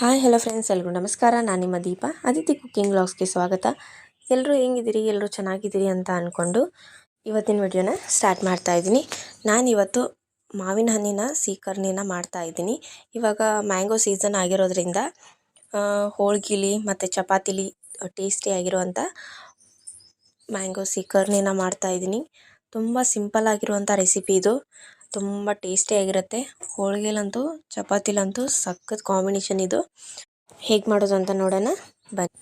Hi hello friends ಎಲ್ಲರೂ ನಮಸ್ಕಾರ. ನಾನು ನಿಮ್ಮ ದೀಪ. ಅದಿತಿ ಕುಕ್ಕಿಂಗ್ ಬ್ಲಾಗ್ಸ್ಗೆ ಸ್ವಾಗತ. ಎಲ್ಲರೂ ಹೆಂಗಿದ್ದೀರಿ? ಎಲ್ಲರೂ ಚೆನ್ನಾಗಿದ್ದೀರಿ ಅಂತ ಅಂದ್ಕೊಂಡು ಇವತ್ತಿನ ವಿಡಿಯೋನ ಸ್ಟಾರ್ಟ್ ಮಾಡ್ತಾ ಇದ್ದೀನಿ. ನಾನಿವತ್ತು ಮಾವಿನ ಹಣ್ಣಿನ ಸೀಕರ್ಣಿನ ಮಾಡ್ತಾ ಇದ್ದೀನಿ. ಇವಾಗ ಮ್ಯಾಂಗೋ ಸೀಸನ್ ಆಗಿರೋದ್ರಿಂದ ಹೋಳ್ಗಿಲಿ ಮತ್ತು ಚಪಾತಿಲಿ ಟೇಸ್ಟಿ ಆಗಿರುವಂಥ ಮ್ಯಾಂಗೋ ಸೀಕರ್ಣಿನ ಮಾಡ್ತಾ ಇದ್ದೀನಿ. ತುಂಬ ಸಿಂಪಲ್ ಆಗಿರುವಂಥ ರೆಸಿಪಿ ಇದು. ತುಂಬ ಟೇಸ್ಟಿಯಾಗಿರುತ್ತೆ ಹೋಳಿಗೆಲಂತೂ, ಚಪಾತಿಲಂತೂ ಸಖತ್ ಕಾಂಬಿನೇಷನ್ ಇದು. ಹೇಗೆ ಮಾಡೋದು ಅಂತ ನೋಡೋಣ. ಬನ್ನಿ.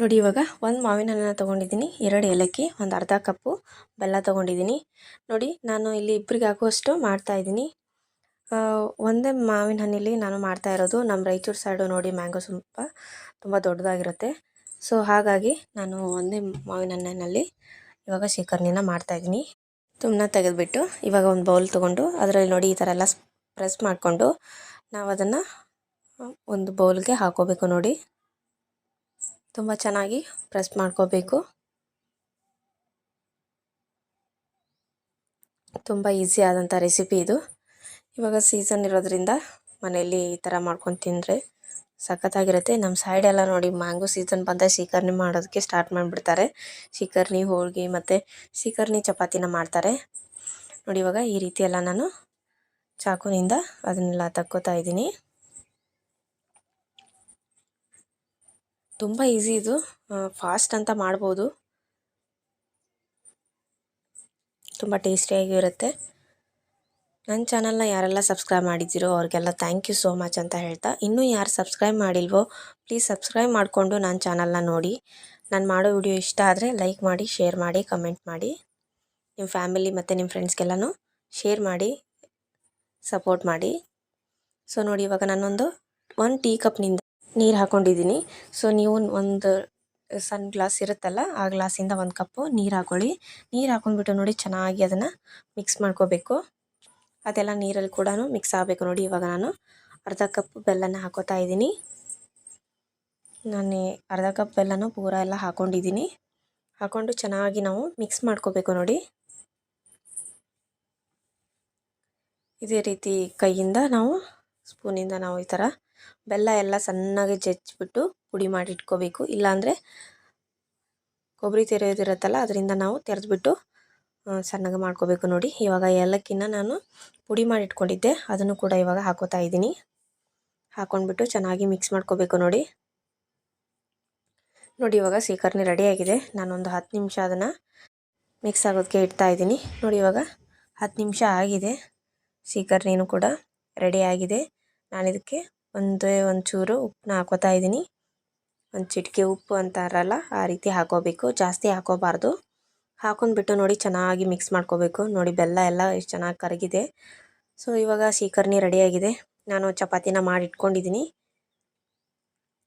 ನೋಡಿ, ಇವಾಗ ಒಂದು ಮಾವಿನ ಹಣ್ಣನ್ನು ತೊಗೊಂಡಿದ್ದೀನಿ. ಎರಡು ಏಲಕ್ಕಿ, ಒಂದು ಅರ್ಧ ಕಪ್ಪು ಬೆಲ್ಲ ತೊಗೊಂಡಿದ್ದೀನಿ. ನೋಡಿ, ನಾನು ಇಲ್ಲಿ ಇಬ್ಬರಿಗೆ ಆಗುವಷ್ಟು ಮಾಡ್ತಾ ಇದ್ದೀನಿ. ಒಂದೇ ಮಾವಿನ ಹಣ್ಣಲ್ಲಿ ನಾನು ಮಾಡ್ತಾ ಇರೋದು ನಮ್ಮ ರಾಯಚೂರು ಸೈಡು ನೋಡಿ ಮ್ಯಾಂಗೋ ಸ್ವಲ್ಪ ತುಂಬ ದೊಡ್ಡದಾಗಿರುತ್ತೆ. ಸೊ ಹಾಗಾಗಿ ನಾನು ಒಂದೇ ಮಾವಿನ ಹಣ್ಣಿನಲ್ಲಿ ಇವಾಗ ಮಾಡ್ತಾ ತುಮ್ಮನ ತೆಗೆದುಬಿಟ್ಟು ಇವಾಗ ಒಂದು ಬೌಲ್ ತೊಗೊಂಡು ಅದರಲ್ಲಿ ನೋಡಿ ಈ ಥರ ಎಲ್ಲ ಪ್ರೆಸ್ ಮಾಡಿಕೊಂಡು ನಾವು ಅದನ್ನು ಒಂದು ಬೌಲ್ಗೆ ಹಾಕೋಬೇಕು ನೋಡಿ. ತುಂಬ ಚೆನ್ನಾಗಿ ಪ್ರೆಸ್ ಮಾಡ್ಕೋಬೇಕು. ತುಂಬ ಈಸಿ ಆದಂಥ ರೆಸಿಪಿ ಇದು. ಇವಾಗ ಸೀಸನ್ ಇರೋದ್ರಿಂದ ಮನೆಯಲ್ಲಿ ಈ ಥರ ಮಾಡ್ಕೊಂಡು ತಿಂದರೆ ಸಖತ್ತಾಗಿರುತ್ತೆ. ನಮ್ಮ ಸೈಡೆಲ್ಲ ನೋಡಿ ಮ್ಯಾಂಗೋ ಸೀಸನ್ ಬಂದ ಶೀಕರ್ಣಿ ಮಾಡೋದಕ್ಕೆ ಸ್ಟಾರ್ಟ್ ಮಾಡಿಬಿಡ್ತಾರೆ. ಶೀಕರ್ಣಿ ಹೋಳಿಗೆ ಮತ್ತು ಶೀಕರ್ಣಿ ಚಪಾತಿನ ಮಾಡ್ತಾರೆ. ನೋಡಿ ಇವಾಗ ಈ ರೀತಿ ಎಲ್ಲ ನಾನು ಚಾಕುನಿಂದ ಅದನ್ನೆಲ್ಲ ತಕ್ಕೋತಾ ಇದ್ದೀನಿ. ತುಂಬ ಈಸಿ ಇದು. ಫಾಸ್ಟ್ ಅಂತ ಮಾಡ್ಬೋದು. ತುಂಬ ಟೇಸ್ಟಿಯಾಗಿರುತ್ತೆ ನನ್ನ ಚಾನಲ್ನ ಯಾರೆಲ್ಲ ಸಬ್ಸ್ಕ್ರೈಬ್ ಮಾಡಿದ್ದೀರೋ ಅವ್ರಿಗೆಲ್ಲ ಥ್ಯಾಂಕ್ ಯು ಸೋ ಮಚ್ ಅಂತ ಹೇಳ್ತಾ, ಇನ್ನೂ ಯಾರು ಸಬ್ಸ್ಕ್ರೈಬ್ ಮಾಡಿಲ್ವೋ ಪ್ಲೀಸ್ ಸಬ್ಸ್ಕ್ರೈಬ್ ಮಾಡಿಕೊಂಡು ನನ್ನ ಚಾನಲ್ನ ನೋಡಿ. ನಾನು ಮಾಡೋ ವಿಡಿಯೋ ಇಷ್ಟ ಆದರೆ ಲೈಕ್ ಮಾಡಿ ಶೇರ್ ಮಾಡಿ ಕಮೆಂಟ್ ಮಾಡಿ. ನಿಮ್ಮ ಫ್ಯಾಮಿಲಿ ಮತ್ತು ನಿಮ್ಮ ಫ್ರೆಂಡ್ಸ್ಗೆಲ್ಲನೂ ಶೇರ್ ಮಾಡಿ ಸಪೋರ್ಟ್ ಮಾಡಿ. ಸೊ ನೋಡಿ ಇವಾಗ ನಾನೊಂದು ಒಂದು ಟೀ ಕಪ್ನಿಂದ ನೀರು ಹಾಕ್ಕೊಂಡಿದ್ದೀನಿ ಸೊ ನೀವು ಒಂದು ಸಣ್ಣ ಗ್ಲಾಸ್ ಇರುತ್ತಲ್ಲ, ಆ ಗ್ಲಾಸಿಂದ ಒಂದು ಕಪ್ಪು ನೀರು ಹಾಕ್ಕೊಳ್ಳಿ ನೀರು ಹಾಕ್ಕೊಂಡ್ಬಿಟ್ಟು ನೋಡಿ ಚೆನ್ನಾಗಿ ಅದನ್ನು ಮಿಕ್ಸ್ ಮಾಡ್ಕೋಬೇಕು. ಅದೆಲ್ಲ ನೀರಲ್ಲಿ ಕೂಡ ಮಿಕ್ಸ್ ಆಗಬೇಕು ನೋಡಿ ಇವಾಗ ನಾನು. ಅರ್ಧ ಕಪ್ ಬೆಲ್ಲನ ಹಾಕೋತಾ ಇದ್ದೀನಿ. ನಾನು ಅರ್ಧ ಕಪ್ ಬೆಲ್ಲನೂ ಪೂರ ಎಲ್ಲ ಹಾಕೊಂಡಿದ್ದೀನಿ. ಹಾಕ್ಕೊಂಡು ಚೆನ್ನಾಗಿ ನಾವು ಮಿಕ್ಸ್ ಮಾಡ್ಕೋಬೇಕು ನೋಡಿ. ಇದೇ ರೀತಿ ಕೈಯಿಂದ ನಾವು ಸ್ಪೂನಿಂದ ನಾವು ಈ ಥರ ಬೆಲ್ಲ ಎಲ್ಲ ಸಣ್ಣಗೆ ಜಜ್ಜಿಬಿಟ್ಟು ಪುಡಿ ಮಾಡಿ ಇಟ್ಕೋಬೇಕು ಇಲ್ಲಾಂದರೆ ಕೊಬ್ಬರಿ ತೆರೆಯೋದಿರುತ್ತಲ್ಲ, ಅದರಿಂದ ನಾವು ತೆರೆದ್ಬಿಟ್ಟು ಸಣ್ಣಗೆ ಮಾಡ್ಕೋಬೇಕು ನೋಡಿ. ಇವಾಗ ಏಲಕ್ಕಿನ ನಾನು ಪುಡಿ ಮಾಡಿ ಇಟ್ಕೊಂಡಿದ್ದೆ. ಅದನ್ನು ಕೂಡ ಇವಾಗ ಹಾಕೋತಾ ಇದ್ದೀನಿ. ಹಾಕೊಂಡ್ಬಿಟ್ಟು ಚೆನ್ನಾಗಿ ಮಿಕ್ಸ್ ಮಾಡ್ಕೋಬೇಕು ನೋಡಿ. ನೋಡಿ, ಇವಾಗ ಸೀಕರ್ಣಿ ರೆಡಿಯಾಗಿದೆ ನಾನೊಂದು ಹತ್ತು ನಿಮಿಷ ಅದನ್ನು ಮಿಕ್ಸ್ ಆಗೋದಕ್ಕೆ ಇಡ್ತಾ ಇದ್ದೀನಿ. ನೋಡಿ, ಇವಾಗ ಹತ್ತು ನಿಮಿಷ ಆಗಿದೆ. ಸೀಕರ್ಣಿನೂ ಕೂಡ ರೆಡಿ ಆಗಿದೆ. ನಾನು ಇದಕ್ಕೆ ಒಂದೇ ಒಂದು ಚೂರು ಉಪ್ಪನ್ನ ಹಾಕೋತಾ ಇದ್ದೀನಿ. ಒಂದು ಚಿಟಿಕೆ ಉಪ್ಪು ಅಂತಾರಲ್ಲ ಆ ರೀತಿ ಹಾಕೋಬೇಕು. ಜಾಸ್ತಿ ಹಾಕೋಬಾರ್ದು. ಹಾಕೊಂಡ್ಬಿಟ್ಟು ನೋಡಿ ಚೆನ್ನಾಗಿ ಮಿಕ್ಸ್ ಮಾಡ್ಕೋಬೇಕು. ನೋಡಿ ಬೆಲ್ಲ ಎಲ್ಲ ಎಷ್ಟು ಚೆನ್ನಾಗಿ ಕರಗಿದೆ. ಸೊ ಇವಾಗ ಸೀಕರ್ಣಿ ರೆಡಿಯಾಗಿದೆ ನಾನು ಚಪಾತಿನ ಮಾಡಿ ಇಟ್ಕೊಂಡಿದ್ದೀನಿ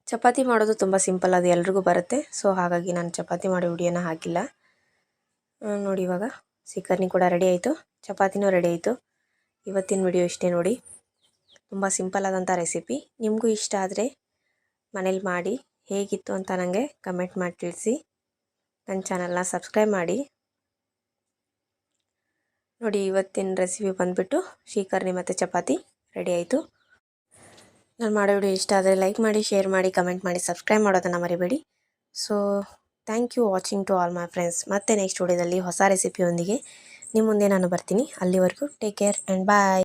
ಚಪಾತಿ ಮಾಡೋದು ತುಂಬ ಸಿಂಪಲ್ ಅದು ಎಲ್ರಿಗೂ ಬರುತ್ತೆ. ಸೊ ಹಾಗಾಗಿ ನಾನು ಚಪಾತಿ ಮಾಡಿ ಹುಡಿಯನ್ನು ಹಾಕಿಲ್ಲ. ನೋಡಿ ಇವಾಗ ಸೀಕರ್ಣಿ ಕೂಡ ರೆಡಿ ಆಯಿತು. ಚಪಾತಿನೂ ರೆಡಿ ಆಯಿತು. ಇವತ್ತಿನ ವಿಡಿಯೋ ಇಷ್ಟೇ ನೋಡಿ. ತುಂಬ ಸಿಂಪಲ್ ಆದಂಥ ರೆಸಿಪಿ ನಿಮಗೂ ಇಷ್ಟ ಆದರೆ ಮನೇಲಿ ಮಾಡಿ ಹೇಗಿತ್ತು ಅಂತ ನನಗೆ ಕಮೆಂಟ್ ಮಾಡಿ ತಿಳಿಸಿ. ನನ್ನ ಚಾನಲ್ನ ಸಬ್ಸ್ಕ್ರೈಬ್ ಮಾಡಿ. ನೋಡಿ, ಇವತ್ತಿನ ರೆಸಿಪಿ ಬಂದುಬಿಟ್ಟು ಶೀಕರ್ಣಿ ಮತ್ತು ಚಪಾತಿ ರೆಡಿ ಆಯಿತು. ನಾನು ಮಾಡೋ ವಿಡಿಯೋ ಇಷ್ಟ ಆದರೆ ಲೈಕ್ ಮಾಡಿ, ಶೇರ್ ಮಾಡಿ, ಕಮೆಂಟ್ ಮಾಡಿ, ಸಬ್ಸ್ಕ್ರೈಬ್ ಮಾಡೋದನ್ನು ಮರಿಬೇಡಿ. So thank you watching to all my friends ಮತ್ತೆ ನೆಕ್ಸ್ಟ್ ವಿಡಿಯೋದಲ್ಲಿ ಹೊಸ ರೆಸಿಪಿಯೊಂದಿಗೆ ನಿಮ್ಮ ಮುಂದೆ ನಾನು ಬರ್ತೀನಿ. ಅಲ್ಲಿವರೆಗೂ ಟೇಕ್ ಕೇರ್ ಆ್ಯಂಡ್ ಬಾಯ್